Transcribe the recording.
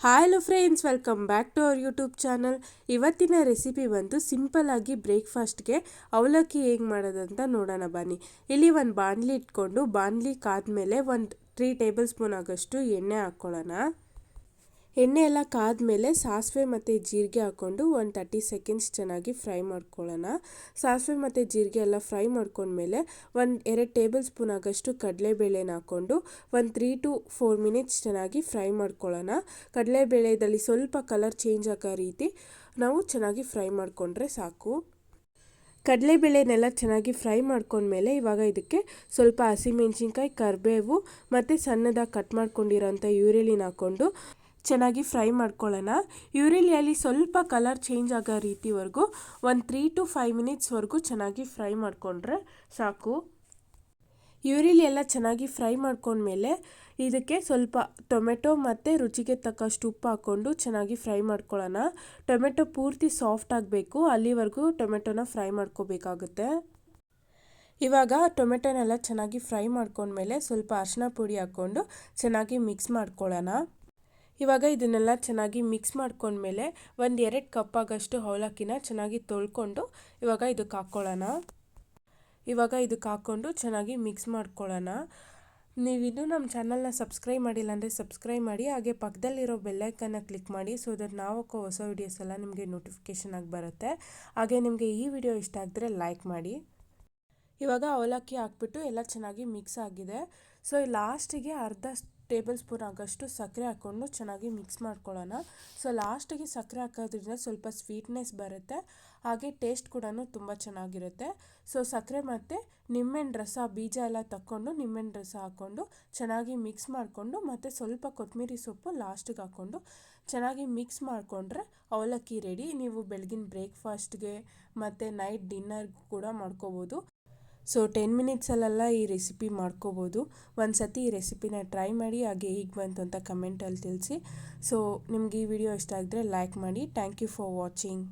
Hello friends welcome back to our YouTube channel ಇವತ್ತಿನ recipe ಬಂದು ಸಿಂಪಲ್ಲಾಗಿ ಬ್ರೇಕ್ಫಾಸ್ಟ್ಗೆ ಅವಲಕ್ಕಿ ಹೇಗೆ ಮಾಡೋದಂತ ನೋಡೋಣ ಬನ್ನಿ. ಇಲ್ಲಿ ಒಂದು ಬಾಣಲಿ ಇಟ್ಕೊಂಡು, ಬಾಣಲಿ ಕಾದ್ಮೇಲೆ ಒಂದು ತ್ರೀ ಟೇಬಲ್ ಸ್ಪೂನ್ ಆಗೋಷ್ಟು ಎಣ್ಣೆ ಹಾಕ್ಕೊಳ್ಳೋಣ. ಎಣ್ಣೆ ಎಲ್ಲ ಕಾದ್ಮೇಲೆ ಸಾಸಿವೆ ಮತ್ತು ಜೀರಿಗೆ ಹಾಕ್ಕೊಂಡು ಒಂದು ತರ್ಟಿ ಸೆಕೆಂಡ್ಸ್ ಚೆನ್ನಾಗಿ ಫ್ರೈ ಮಾಡ್ಕೊಳ್ಳೋಣ. ಸಾಸಿವೆ ಮತ್ತು ಜೀರಿಗೆ ಎಲ್ಲ ಫ್ರೈ ಮಾಡ್ಕೊಂಡ್ಮೇಲೆ ಒಂದು ಎರಡು ಟೇಬಲ್ ಸ್ಪೂನ್ ಆಗಷ್ಟು ಕಡಲೆಬೇಳೆನ ಹಾಕ್ಕೊಂಡು ಒಂದು ತ್ರೀ ಟು ಫೋರ್ ಮಿನಿಟ್ಸ್ ಚೆನ್ನಾಗಿ ಫ್ರೈ ಮಾಡ್ಕೊಳ್ಳೋಣ. ಕಡಲೆಬೇಳೆದಲ್ಲಿ ಸ್ವಲ್ಪ ಕಲರ್ ಚೇಂಜ್ ಆಗೋ ರೀತಿ ನಾವು ಚೆನ್ನಾಗಿ ಫ್ರೈ ಮಾಡಿಕೊಂಡ್ರೆ ಸಾಕು. ಕಡಲೆಬೇಳೆನೆಲ್ಲ ಚೆನ್ನಾಗಿ ಫ್ರೈ ಮಾಡ್ಕೊಂಡ್ಮೇಲೆ ಇವಾಗ ಇದಕ್ಕೆ ಸ್ವಲ್ಪ ಹಸಿಮೆಣ್ಸಿನ್ಕಾಯಿ, ಕರಿಬೇವು ಮತ್ತು ಸಣ್ಣದಾಗಿ ಕಟ್ ಮಾಡ್ಕೊಂಡಿರೋಂಥ ಈರುಳ್ಳಿನ ಹಾಕ್ಕೊಂಡು ಚೆನ್ನಾಗಿ ಫ್ರೈ ಮಾಡ್ಕೊಳ್ಳೋಣ. ಈರುಳ್ಳಿಯಲ್ಲಿ ಸ್ವಲ್ಪ ಕಲರ್ ಚೇಂಜ್ ಆಗೋ ರೀತಿವರೆಗೂ ಒಂದು ತ್ರೀ ಟು ಫೈವ್ ಮಿನಿಟ್ಸ್ವರೆಗೂ ಚೆನ್ನಾಗಿ ಫ್ರೈ ಮಾಡಿಕೊಂಡ್ರೆ ಸಾಕು. ಈರುಳ್ಳಿ ಎಲ್ಲ ಚೆನ್ನಾಗಿ ಫ್ರೈ ಮಾಡ್ಕೊಂಡ್ಮೇಲೆ ಇದಕ್ಕೆ ಸ್ವಲ್ಪ ಟೊಮೆಟೊ ಮತ್ತು ರುಚಿಗೆ ತಕ್ಕಷ್ಟು ಉಪ್ಪು ಹಾಕ್ಕೊಂಡು ಚೆನ್ನಾಗಿ ಫ್ರೈ ಮಾಡ್ಕೊಳ್ಳೋಣ. ಟೊಮೆಟೊ ಪೂರ್ತಿ ಸಾಫ್ಟ್ ಆಗಬೇಕು, ಅಲ್ಲಿವರೆಗೂ ಟೊಮೆಟೊನ ಫ್ರೈ ಮಾಡ್ಕೋಬೇಕಾಗುತ್ತೆ. ಇವಾಗ ಟೊಮೆಟೊನೆಲ್ಲ ಚೆನ್ನಾಗಿ ಫ್ರೈ ಮಾಡ್ಕೊಂಡ್ಮೇಲೆ ಸ್ವಲ್ಪ ಅರಿಶಿನ ಪುಡಿ ಹಾಕ್ಕೊಂಡು ಚೆನ್ನಾಗಿ ಮಿಕ್ಸ್ ಮಾಡ್ಕೊಳ್ಳೋಣ. ಇವಾಗ ಇದನ್ನೆಲ್ಲ ಚೆನ್ನಾಗಿ ಮಿಕ್ಸ್ ಮಾಡ್ಕೊಂಡ್ಮೇಲೆ ಒಂದು ಎರಡು ಕಪ್ ಆಗೋಷ್ಟು ಅವಲಕ್ಕಿನ ಚೆನ್ನಾಗಿ ತೊಳ್ಕೊಂಡು ಇವಾಗ ಇದಕ್ಕೆ ಹಾಕ್ಕೊಳ್ಳೋಣ ಇವಾಗ ಇದಕ್ಕೆ ಹಾಕ್ಕೊಂಡು ಚೆನ್ನಾಗಿ ಮಿಕ್ಸ್ ಮಾಡ್ಕೊಳ್ಳೋಣ. ನೀವಿನ್ನೂ ನಮ್ಮ ಚಾನಲ್ನ ಸಬ್ಸ್ಕ್ರೈಬ್ ಮಾಡಿಲ್ಲ ಅಂದರೆ ಸಬ್ಸ್ಕ್ರೈಬ್ ಮಾಡಿ, ಹಾಗೆ ಪಕ್ಕದಲ್ಲಿರೋ ಬೆಲ್ಲೈಕನ್ನ ಕ್ಲಿಕ್ ಮಾಡಿ ಸೊ ದಟ್ ನಾವು ಹೊಸ ವೀಡಿಯೋಸ್ ಎಲ್ಲ ನಿಮಗೆ ನೋಟಿಫಿಕೇಷನ್ ಆಗಿ ಬರುತ್ತೆ. ಹಾಗೆ ನಿಮಗೆ ಈ ವಿಡಿಯೋ ಇಷ್ಟ ಆಗಿದ್ರೆ ಲೈಕ್ ಮಾಡಿ. ಇವಾಗ ಅವಲಕ್ಕಿ ಹಾಕ್ಬಿಟ್ಟು ಎಲ್ಲ ಚೆನ್ನಾಗಿ ಮಿಕ್ಸ್ ಆಗಿದೆ. ಸೊ ಲಾಸ್ಟಿಗೆ ಅರ್ಧ ಟೇಬಲ್ ಸ್ಪೂನ್ ಆಗೋಷ್ಟು ಸಕ್ಕರೆ ಹಾಕ್ಕೊಂಡು ಚೆನ್ನಾಗಿ ಮಿಕ್ಸ್ ಮಾಡ್ಕೊಳ್ಳೋಣ. ಸೊ ಲಾಸ್ಟಿಗೆ ಸಕ್ಕರೆ ಹಾಕೋದ್ರಿಂದ ಸ್ವಲ್ಪ ಸ್ವೀಟ್ನೆಸ್ ಬರುತ್ತೆ. ಹಾಗೆ ಟೇಸ್ಟ್ ಕೂಡ ತುಂಬ ಚೆನ್ನಾಗಿರುತ್ತೆ. ಸೊ ಸಕ್ಕರೆ ಮತ್ತು ನಿಂಬೆಹಣ್ಣು ರಸ, ಬೀಜ ಎಲ್ಲ ತಕ್ಕೊಂಡು ನಿಂಬೆಹಣ್ಣು ರಸ ಹಾಕ್ಕೊಂಡು ಚೆನ್ನಾಗಿ ಮಿಕ್ಸ್ ಮಾಡಿಕೊಂಡು ಮತ್ತು ಸ್ವಲ್ಪ ಕೊತ್ತಂಬರಿ ಸೊಪ್ಪು ಲಾಸ್ಟಿಗೆ ಹಾಕ್ಕೊಂಡು ಚೆನ್ನಾಗಿ ಮಿಕ್ಸ್ ಮಾಡಿಕೊಂಡ್ರೆ ಅವಲಕ್ಕಿ ರೆಡಿ ನೀವು ಬೆಳಗಿನ ಬ್ರೇಕ್ಫಾಸ್ಟ್ಗೆ ಮತ್ತು ನೈಟ್ ಡಿನ್ನರ್ಗೂ ಕೂಡ ಮಾಡ್ಕೋಬೋದು. ಸೊ ಟೆನ್ ಮಿನಿಟ್ಸಲ್ಲೆಲ್ಲ ಈ ರೆಸಿಪಿ ಮಾಡ್ಕೋಬೋದು. ಒಂದು ಸತಿ ಈ ರೆಸಿಪಿನ ಟ್ರೈ ಮಾಡಿ, ಹಾಗೆ ಈಗ ಬಂತು ಅಂತ ಕಮೆಂಟಲ್ಲಿ ತಿಳಿಸಿ. ಸೊ ನಿಮ್ಗೆ ಈ ವಿಡಿಯೋ ಇಷ್ಟ ಆಗಿದ್ರೆ ಲೈಕ್ ಮಾಡಿ. Thank you for watching